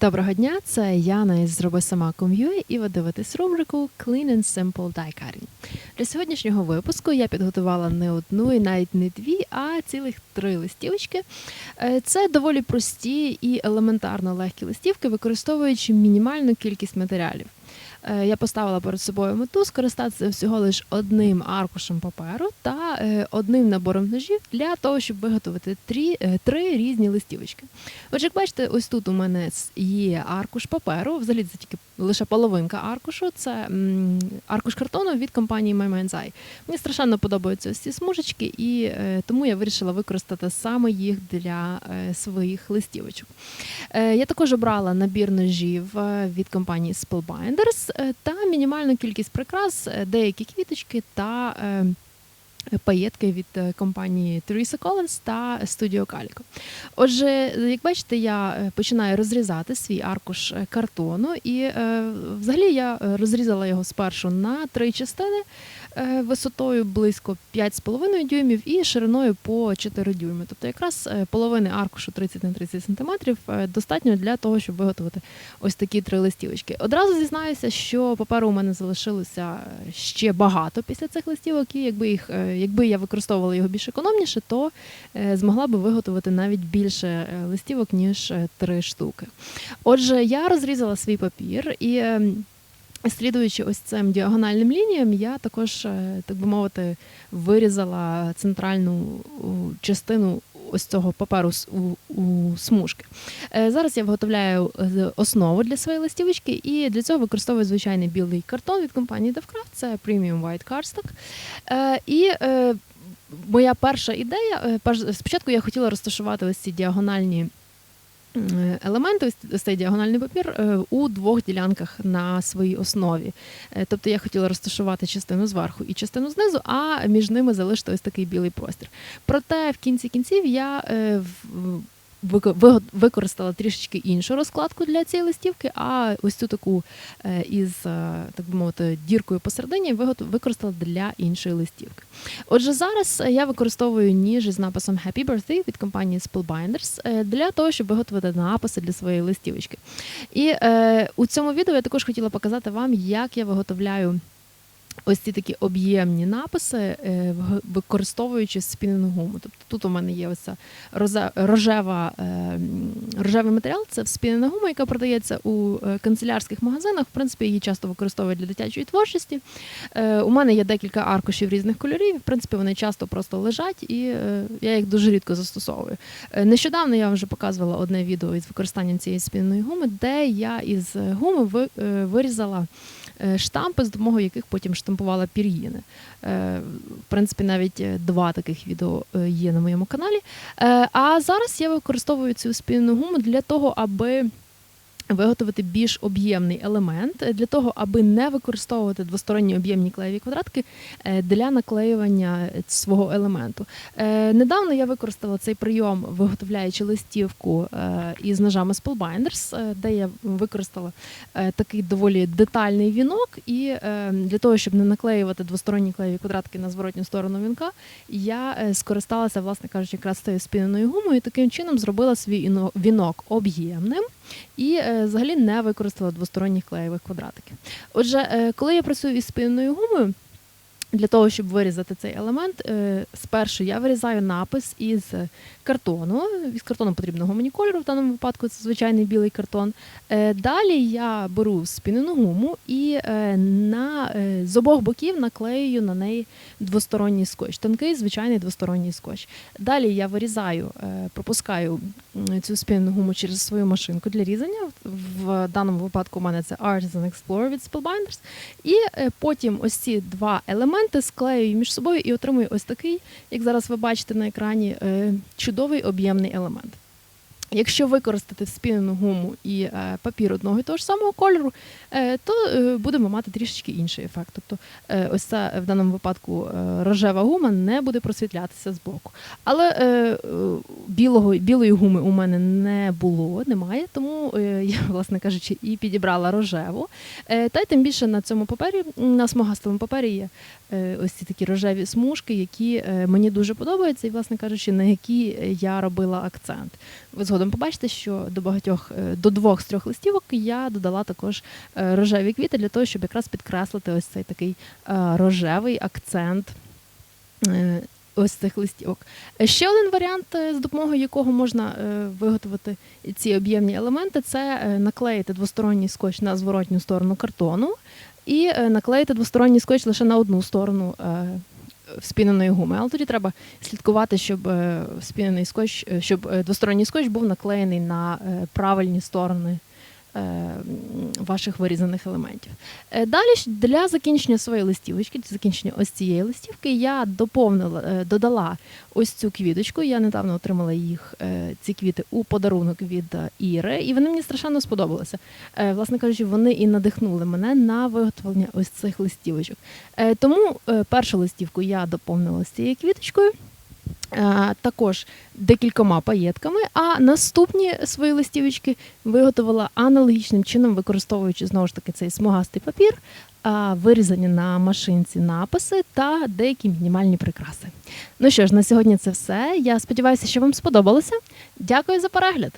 Доброго дня, це Яна із Зроби сама Ком'ює, і ви дивитесь рубрику Clean and Simple Cutting. Для сьогоднішнього випуску я підготувала не одну і навіть не дві, а цілих три листівочки. Е, Це доволі прості і елементарно легкі листівки, використовуючи мінімальну кількість матеріалів. Е, Я поставила перед собою мету скористатися всього лише одним аркушем паперу та е, одним набором ножів для того, щоб виготовити три, е, три різні листівочки. Отже, як бачите, ось тут у мене є аркуш паперу. Взагалі це тільки лише половинка аркушу. Це аркуш картону від компанії My Mind's Eye. Мені страшенно подобаються ось ці смужечки, і тому я вирішила використати саме їх для своїх листівочок. Я також обрала набір ножів від компанії Spellbinders та мінімальну кількість прикрас, е, деякі квіточки та. е, Паєтки від е, компанії Teresa Collins та Studio Calico. Отже, як бачите, я е, починаю розрізати свій аркуш е, картону, і е, взагалі я е, розрізала його спершу на три частини е, висотою близько 5,5 дюймів і шириною по 4 дюйми. Тобто якраз е, половини аркушу 30 на 30 сантиметрів е, достатньо для того, щоб виготовити ось такі три листівочки. Одразу зізнаюся, що паперу у мене залишилося е, ще багато після цих листівок, і якби їх, е, якби я використовувала його більш економніше, то е, змогла би виготовити навіть більше е, листівок, ніж е, три штуки. Отже, я розрізала свій папір і. Слідуючи ось цим діагональним лініям, я також, е, так би мовити, вирізала центральну частину ось цього паперу у, у смужки. Е, Зараз я виготовляю е, основу для своєї листівочки, і для цього використовую звичайний білий картон від компанії DevCraft, це Premium White Cardstock. І моя перша ідея, спочатку я хотіла розташувати ось ці діагональні елементи, ось- ось цей діагональний папір е, у двох ділянках на своїй основі. Е, Тобто я хотіла розташувати частину зверху і частину знизу, а між ними залишити ось такий білий простір. Проте в кінці кінців я використала трішечки іншу розкладку для цієї листівки, а ось цю таку е, із, е, так би мовити, діркою посередині використала для іншої листівки. Отже, зараз е, я використовую ніж із написом Happy Birthday від компанії Spellbinders для того, щоб виготовити написи для своєї листівочки. І у цьому відео я також хотіла показати вам, як я виготовляю. Ось ці такі об'ємні написи, е, використовуючи спінену гуму. Тобто тут у мене є ось рожева, е, рожевий матеріал, це спінена гума, яка продається у е, канцелярських магазинах. В принципі, її часто використовують для дитячої творчості. У мене є декілька аркушів різних кольорів. В принципі, вони часто просто лежать, і я їх дуже рідко застосовую. Нещодавно я вже показувала одне відео із використанням цієї спіненої гуми, де я із гуми вирізала штампи, з допомогою яких потім штампувала пір'їни. Е, В принципі, навіть е, два таких відео е, є на моєму каналі. Е, А зараз я використовую цю спільну гуму для того, аби. Виготовити більш об'ємний елемент. Е, для того, аби не використовувати двосторонні об'ємні клеєві квадратки е, для наклеювання свого елементу. Е, Недавно я використала цей прийом, виготовляючи листівку із ножами Spellbinders, де я використала такий доволі детальний вінок, і для того, щоб не наклеювати двосторонні клеєві квадратки на зворотню сторону вінка, я скористалася, власне кажучи, якраз цією спіненою гумою, і таким чином зробила свій вінок об'ємним і е, взагалі не використала двосторонніх клеєвих квадратиків. Отже, е, коли я працюю із спинною гумою, для того, щоб вирізати цей елемент, е, спершу я вирізаю напис із картону. Із картону потрібного мені кольору, в даному випадку це звичайний білий картон. Е, Далі я беру спінену гуму і е, на, з обох боків наклеюю на неї двосторонній скотч, тонкий звичайний двосторонній скотч. Далі я вирізаю, пропускаю цю спінену гуму через свою машинку для різання. В даному випадку у мене це Artisan Explorer від Spellbinders. І потім ось ці два елементи склеюю між собою і отримую ось такий, як зараз ви бачите на екрані, е, чудовий об'ємний елемент. Якщо використати спінену гуму і е, папір одного і того ж самого кольору, е, то будемо мати трішечки інший ефект. Тобто, ось ця в даному випадку рожева гума не буде просвітлятися з боку. Але білого, білої гуми у мене не було, немає, тому е, я, власне кажучи, і підібрала рожеву. Е, та й тим більше на цьому папері, на смугастому папері є е, ось ці такі рожеві смужки, які мені дуже подобаються, і, власне кажучи, на які я робила акцент. ви згодом побачите, що до багатьох до двох з трьох листівок я додала також рожеві квіти для того, щоб якраз підкреслити ось цей такий рожевий акцент. Ось цих листівок. Е, Ще один варіант, е, з допомогою якого можна е, виготовити ці об'ємні елементи, це наклеїти двосторонній скотч на зворотню сторону картону і наклеїти двосторонній скотч лише на одну сторону вспіненої гуми. Але тоді треба слідкувати, щоб вспінений скотч, щоб двосторонній скотч був наклеєний на правильні сторони ваших вирізаних елементів. Е, Далі для закінчення своєї листівочки, для закінчення ось цієї листівки, я доповнила, е, додала ось цю квіточку. Я недавно отримала їх, е, ці квіти, у подарунок від е, Іри, і вони мені страшенно сподобалися. Е, Власне кажучи, вони і надихнули мене на виготовлення ось цих листівочок. Е, Тому е, першу листівку я доповнила з цією квіточкою. Е, Також декількома паєтками, а наступні свої листівочки виготовила аналогічним чином, використовуючи знову ж таки цей смугастий папір, вирізані на машинці написи та деякі мінімальні прикраси. Ну що ж, на сьогодні це все. Я сподіваюся, що вам сподобалося. Дякую за перегляд!